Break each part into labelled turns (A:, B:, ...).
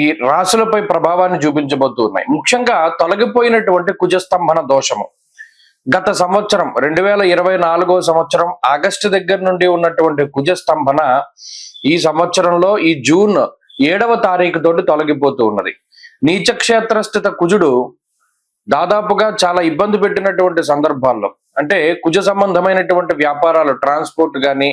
A: ఈ రాశులపై ప్రభావాన్ని చూపించబోతూ ఉన్నాయి. ముఖ్యంగా తొలగిపోయినటువంటి కుజస్తంభన దోషము. గత సంవత్సరం రెండు వేల ఇరవై నాలుగో సంవత్సరం ఆగస్టు దగ్గర నుండి ఉన్నటువంటి కుజస్తంభన ఈ సంవత్సరంలో ఈ జూన్ ఏడవ తారీఖు తోటి తొలగిపోతూ ఉన్నది. నీచక్షేత్రస్థిత కుజుడు దాదాపుగా చాలా ఇబ్బంది పెట్టినటువంటి సందర్భాల్లో అంటే కుజ సంబంధమైనటువంటి వ్యాపారాలు ట్రాన్స్పోర్ట్ కానీ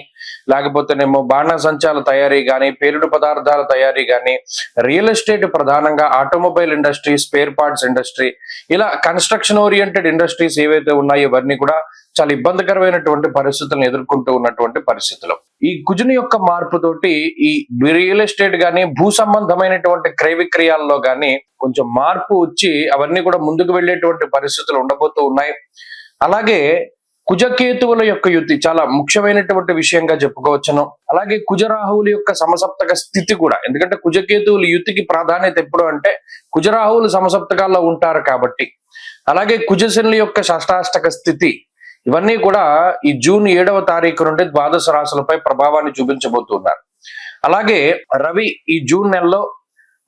A: లేకపోతేనేమో బాణసంచాల తయారీ కానీ పేరుడు పదార్థాల తయారీ కానీ రియల్ ఎస్టేట్ ప్రధానంగా automobile industry spare parts industry ఇలా కన్స్ట్రక్షన్ ఓరియంటెడ్ ఇండస్ట్రీస్ ఏవైతే ఉన్నాయో ఇవన్నీ కూడా చాలా ఇబ్బందికరమైనటువంటి పరిస్థితులను ఎదుర్కొంటూ ఉన్నటువంటి పరిస్థితులు. ఈ కుజుని యొక్క మార్పుతోటి ఈ రియల్ ఎస్టేట్ గానీ భూ సంబంధమైనటువంటి క్రయ విక్రయాల్లో గానీ కొంచెం మార్పు వచ్చి అవన్నీ కూడా ముందుకు వెళ్ళేటువంటి పరిస్థితులు ఉండబోతూ ఉన్నాయి. అలాగే కుజకేతువుల యొక్క యుతి చాలా ముఖ్యమైనటువంటి విషయంగా చెప్పుకోవచ్చును. అలాగే కుజరాహువుల యొక్క సమసప్తక స్థితి కూడా. ఎందుకంటే కుజకేతువుల యుతికి ప్రాధాన్యత ఎప్పుడు అంటే కుజరాహువులు సమసప్తకాల్లో ఉంటారు కాబట్టి. అలాగే కుజశనుల యొక్క షష్టాష్టక స్థితి. ఇవన్నీ కూడా ఈ జూన్ ఏడవ తారీఖు నుండి ద్వాదశ రాశులపై ప్రభావాన్ని చూపించబోతున్నారు. అలాగే రవి ఈ జూన్ నెలలో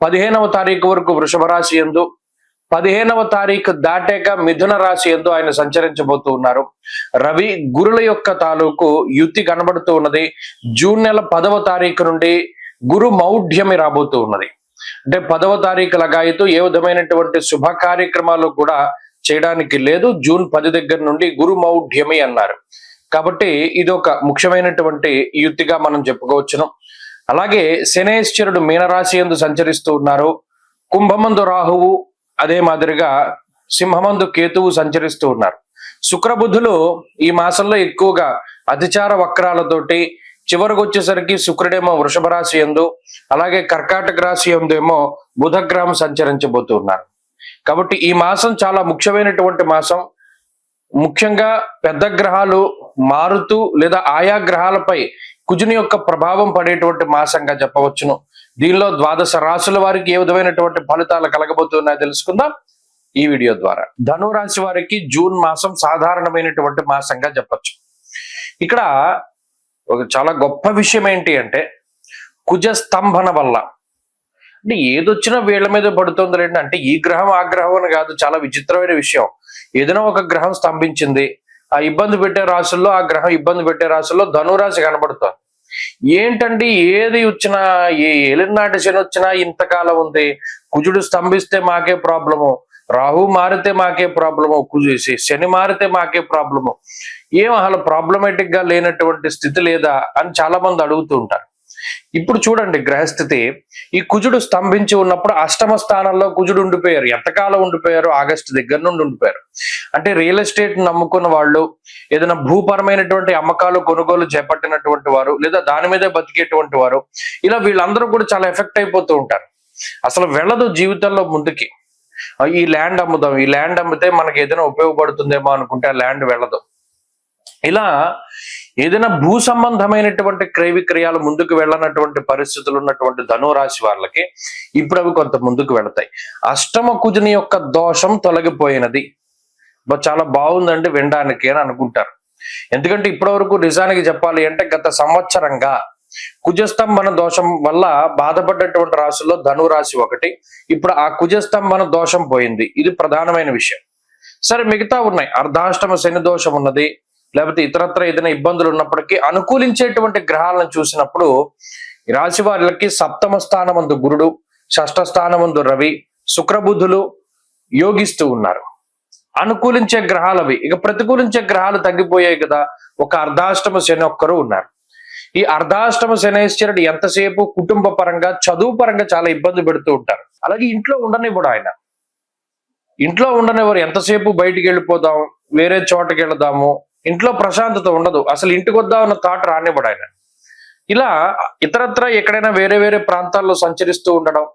A: పదిహేనవ తారీఖు వరకు వృషభ రాశి ఎందు పదిహేనవ తారీఖు దాటాక మిథున రాశి ఎందు ఆయన సంచరించబోతూ ఉన్నారు. రవి గురుల యొక్క తాలూకు యుతి కనబడుతూ ఉన్నది. జూన్ నెల పదవ తారీఖు నుండి గురు మౌఢ్యమి రాబోతూ ఉన్నది. అంటే పదవ తారీఖు లగాయితూ ఏ విధమైనటువంటి శుభ కార్యక్రమాలు కూడా చేయడానికి లేదు. జూన్ పది దగ్గర నుండి గురు మౌఢ్యమి అన్నారు. కాబట్టి ఇది ఒక ముఖ్యమైనటువంటి యుక్తిగా మనం చెప్పుకోవచ్చును. అలాగే శనేశ్వరుడు మీనరాశి ఎందు సంచరిస్తూ ఉన్నారు. కుంభమందు రాహువు అదే మాదిరిగా సింహమందు కేతువు సంచరిస్తూ ఉన్నారు. శుక్రబుధులు ఈ మాసంలో ఎక్కువగా అతిచార వక్రాలతోటి చివరికి వచ్చేసరికి శుక్రుడేమో వృషభ రాశి ఎందు అలాగే కర్కాటక రాశి ఎందు ఏమో బుధగ్రహం సంచరించబోతూ ఉన్నారు. కాబట్టి ఈ మాసం చాలా ముఖ్యమైనటువంటి మాసం. ముఖ్యంగా పెద్ద గ్రహాలు మారుతూ లేదా ఆయా గ్రహాలపై కుజుని యొక్క ప్రభావం పడేటువంటి మాసంగా చెప్పవచ్చును. దీనిలో ద్వాదశ రాశుల వారికి ఏ విధమైనటువంటి ఫలితాలు కలగబోతున్నాయో తెలుసుకుందాం ఈ వీడియో ద్వారా. ధను రాశి వారికి జూన్ మాసం సాధారణమైనటువంటి మాసంగా చెప్పచ్చు. ఇక్కడ ఒక చాలా గొప్ప విషయం ఏంటి అంటే కుజ స్తంభన వల్ల. అంటే ఏదొచ్చినా వీళ్ళ మీద పడుతుంది లేండి అంటే ఈ గ్రహం ఆ గ్రహం అని కాదు చాలా విచిత్రమైన విషయం. ఏదైనా ఒక గ్రహం స్తంభించింది ఆ ఇబ్బంది పెట్టే రాశుల్లో ఆ గ్రహం ఇబ్బంది పెట్టే రాశుల్లో ధనురాశి కనబడుతుంది. ఏంటండి ఏది వచ్చినా ఏ ఏలినాటి శని వచ్చినా ఇంతకాలం ఉంది. కుజుడు స్తంభిస్తే మాకే ప్రాబ్లము. రాహు మారితే మాకే ప్రాబ్లము. కుజు శని మారితే మాకే ప్రాబ్లము. ఏం అసలు ప్రాబ్లమేటిక్గా లేనటువంటి స్థితి లేదా అని చాలా మంది అడుగుతూ ఉంటారు. ఇప్పుడు చూడండి గ్రహస్థితి. ఈ కుజుడు స్తంభించి ఉన్నప్పుడు అష్టమ స్థానంలో కుజుడు ఉండిపోయారు. ఎంతకాలం ఉండిపోయారు? ఆగస్టు దగ్గర నుండి ఉండిపోయారు. అంటే రియల్ ఎస్టేట్ నమ్ముకున్న వాళ్ళు ఏదైనా భూపరమైనటువంటి అమ్మకాలు కొనుగోలు చేపట్టినటువంటి వారు లేదా దాని మీదే బతికేటువంటి వారు ఇలా వీళ్ళందరూ కూడా చాలా ఎఫెక్ట్ అయిపోతూ ఉంటారు. అసలు వెళ్ళదు జీవితంలో ముందుకి. ఈ ల్యాండ్ అమ్ముదాం ఈ ల్యాండ్ అమ్మితే మనకి ఏదైనా ఉపయోగపడుతుందేమో అనుకుంటే ఆ ల్యాండ్ వెళ్ళదు. ఇలా ఏదైనా భూ సంబంధమైనటువంటి క్రయ విక్రయాలు ముందుకు వెళ్ళనటువంటి పరిస్థితులు ఉన్నటువంటి ధనురాశి వాళ్ళకి ఇప్పుడు అవి కొంత ముందుకు వెళతాయి. అష్టమ కుజుని యొక్క దోషం తొలగిపోయినది. చాలా బాగుందండి వినడానికి అని అనుకుంటారు. ఎందుకంటే ఇప్పటి వరకు నిజానికి చెప్పాలి అంటే గత సంవత్సరంగా కుజస్తంభన దోషం వల్ల బాధపడ్డటువంటి రాశుల్లో ధనురాశి ఒకటి. ఇప్పుడు ఆ కుజస్తంభన దోషం పోయింది. ఇది ప్రధానమైన విషయం. సరే మిగతా ఉన్నాయి. అర్ధాష్టమ శని దోషం ఉన్నది. లేకపోతే ఇతరత్ర ఏదైనా ఇబ్బందులు ఉన్నప్పటికీ అనుకూలించేటువంటి గ్రహాలను చూసినప్పుడు రాశి వారికి సప్తమ స్థానమందు గురుడు షష్ఠ స్థానమందు రవి శుక్రబుధులు యోగిస్తూ ఉన్నారు. అనుకూలించే గ్రహాలవి ఇక ప్రతికూలించే గ్రహాలు తగ్గిపోయాయి కదా ఒక అర్ధాష్టమ శని ఒక్కరు ఉన్నారు. ఈ అర్ధాష్టమ శనేశ్వరుడు ఎంతసేపు కుటుంబ పరంగా చదువు పరంగా చాలా ఇబ్బంది పెడుతూ ఉంటారు. అలాగే ఇంట్లో ఉండనివ్వడు ఆయన. ఇంట్లో ఉండనివ్వరు. ఎంతసేపు బయటికి వెళ్ళిపోదాం వేరే చోటకి వెళదాము ఇంట్లో ప్రశాంతత ఉండదు. అసలు ఇంటికి వద్దామన్న థాట్ రానివ్వడు ఆయన. ఇలా ఇతరత్ర ఎక్కడైనా వేరే వేరే ప్రాంతాల్లో సంచరిస్తూ ఉండడం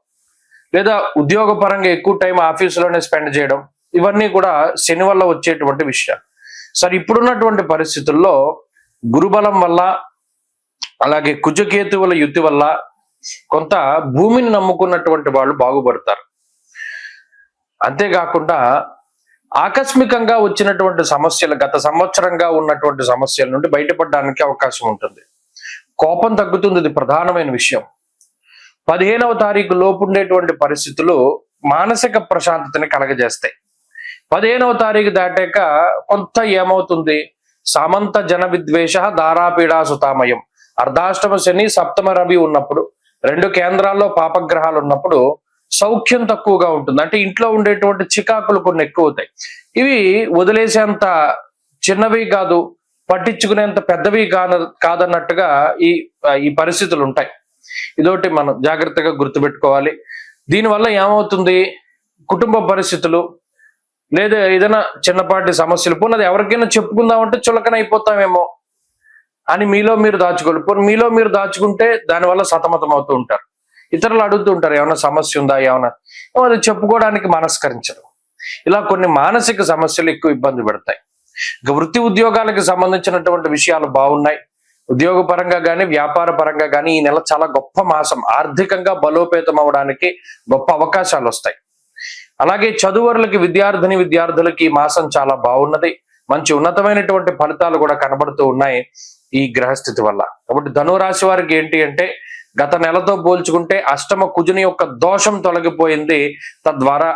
A: లేదా ఉద్యోగ పరంగా ఎక్కువ టైం ఆఫీసులోనే స్పెండ్ చేయడం ఇవన్నీ కూడా శని వల్ల వచ్చేటువంటి విషయాలు. సరే ఇప్పుడున్నటువంటి పరిస్థితుల్లో గురుబలం వల్ల అలాగే కుజకేతువుల యుతి వల్ల కొంత భూమిని నమ్ముకున్నటువంటి వాళ్ళు బాగుపడతారు. అంతేకాకుండా ఆకస్మికంగా వచ్చినటువంటి సమస్యలు గత సంవత్సరంగా ఉన్నటువంటి సమస్యల నుండి బయటపడడానికి అవకాశం ఉంటుంది. కోపం తగ్గుతుంది ఇది ప్రధానమైన విషయం. పదిహేనవ తారీఖు లోపు ఉండేటువంటి పరిస్థితులు మానసిక ప్రశాంతతని కలగజేస్తాయి. పదిహేనవ తారీఖు దాటాక కొంత ఏమవుతుంది? సమంత జన విద్వేష దారాపీడా సుతామయం. అర్ధాష్టమ శని సప్తమ రవి ఉన్నప్పుడు రెండు కేంద్రాల్లో పాపగ్రహాలు ఉన్నప్పుడు సౌఖ్యం తక్కువగా ఉంటుంది. అంటే ఇంట్లో ఉండేటువంటి చికాకులు కొన్ని ఎక్కువ అవుతాయి ఇవి వదిలేసేంత చిన్నవి కాదు పట్టించుకునేంత పెద్దవి కాన కాదన్నట్టుగా ఈ ఈ పరిస్థితులు ఉంటాయి. ఇదొకటి మనం జాగ్రత్తగా గుర్తుపెట్టుకోవాలి. దీనివల్ల ఏమవుతుంది? కుటుంబ పరిస్థితులు లేదా ఏదైనా చిన్నపాటి సమస్యలు పోనీ అది ఎవరికైనా చెప్పుకుందామంటే చులకన అయిపోతామేమో అని మీలో మీరు దాచుకోవాలి. మీలో మీరు దాచుకుంటే దానివల్ల సతమతం అవుతూ ఉంటారు. ఇతరులు అడుగుతూ ఉంటారు ఏమైనా సమస్య ఉందా? ఏమైనా అది చెప్పుకోవడానికి మనస్కరించరు. ఇలా కొన్ని మానసిక సమస్యలు ఎక్కువ ఇబ్బంది పెడతాయి. ఇక వృత్తి ఉద్యోగాలకు సంబంధించినటువంటి విషయాలు బాగున్నాయి. ఉద్యోగ పరంగా కానీ వ్యాపార పరంగా కానీ ఈ నెల చాలా గొప్ప మాసం. ఆర్థికంగా బలోపేతం అవడానికి గొప్ప అవకాశాలు వస్తాయి. అలాగే చదువరులకి విద్యార్థిని విద్యార్థులకి ఈ మాసం చాలా బాగున్నది. మంచి ఉన్నతమైనటువంటి ఫలితాలు కూడా కనబడుతూ ఉన్నాయి ఈ గ్రహస్థితి వల్ల. కాబట్టి ధనురాశి వారికి ఏంటి అంటే గత నెలతో పోల్చుకుంటే అష్టమ కుజుని యొక్క దోషం తొలగిపోయింది. తద్వారా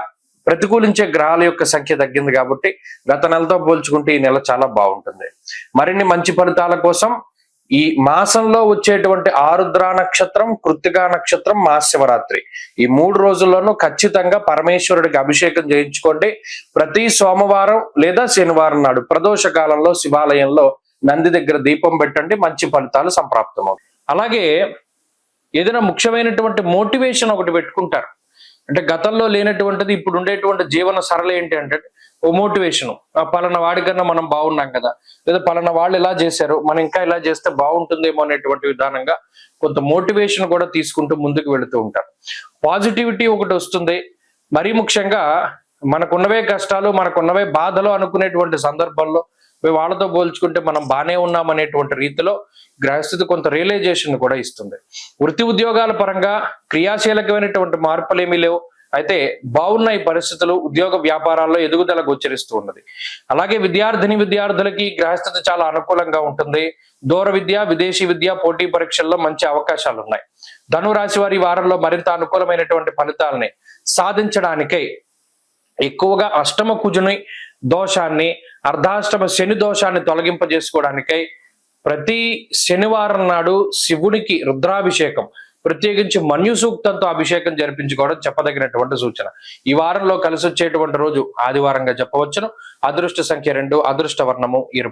A: ప్రతికూలించే గ్రహాల యొక్క సంఖ్య తగ్గింది కాబట్టి గత నెలతో పోల్చుకుంటే ఈ నెల చాలా బాగుంటుంది. మరిన్ని మంచి ఫలితాల కోసం ఈ మాసంలో వచ్చేటువంటి ఆరుద్ర నక్షత్రం కృత్తికా నక్షత్రం మహాశివరాత్రి. ఈ మూడు రోజుల్లోనూ ఖచ్చితంగా పరమేశ్వరుడికి అభిషేకం చేయించుకోండి. ప్రతి సోమవారం లేదా శనివారం నాడు ప్రదోష కాలంలో శివాలయంలో నంది దగ్గర దీపం పెట్టండి. మంచి ఫలితాలు సంప్రాప్తమవుతాయి. అలాగే ఏదైనా ముఖ్యమైనటువంటి మోటివేషన్ ఒకటి పెట్టుకుంటారు. అంటే గతంలో లేనటువంటిది ఇప్పుడు ఉండేటువంటి జీవన సరళ ఏంటి అంటే ఓ మోటివేషన్. పలానా వాడికన్నా మనం బాగున్నాం కదా. లేదా పలానా వాళ్ళు ఇలా చేశారు మనం ఇంకా ఇలా చేస్తే బాగుంటుందేమో అనేటువంటి విధానంగా కొంత మోటివేషన్ కూడా తీసుకుంటూ ముందుకు వెళుతూ ఉంటారు. పాజిటివిటీ ఒకటి వస్తుంది. మరీ ముఖ్యంగా మనకున్నవే కష్టాలు మనకున్నవే బాధలు అనుకునేటువంటి సందర్భంలో వాళ్ళతో పోల్చుకుంటే మనం బాగానే ఉన్నాం అనేటువంటి రీతిలో గ్రహస్థితి కొంత రియలైజేషన్ కూడా ఇస్తుంది. వృత్తి ఉద్యోగాల పరంగా క్రియాశీలకమైనటువంటి మార్పులు ఏమీ లేవు. అయితే బాగున్న ఈ పరిస్థితులు ఉద్యోగ వ్యాపారాల్లో ఎదుగుదల గోచరిస్తూ ఉన్నది. అలాగే విద్యార్థిని విద్యార్థులకి గ్రహస్థితి చాలా అనుకూలంగా ఉంటుంది. దూర విద్య విదేశీ విద్య పోటీ పరీక్షల్లో మంచి అవకాశాలు ఉన్నాయి ధనురాశి వారి వారంలో మరింత అనుకూలమైనటువంటి ఫలితాలని సాధించడానికై ఎక్కువగా అష్టమ కుజుని దోషాన్ని అర్ధాష్టమ శని దోషాన్ని తొలగింపజేసుకోవడానికై ప్రతి శనివారం నాడు శివునికి రుద్రాభిషేకం ప్రత్యేకించి మన్యు సూక్తంతో అభిషేకం జరిపించుకోవడం చెప్పదగినటువంటి సూచన. ఈ వారంలో కలిసి వచ్చేటువంటి రోజు ఆదివారంగా చెప్పవచ్చును. అదృష్ట సంఖ్య రెండు అదృష్ట వర్ణము ఎరుపు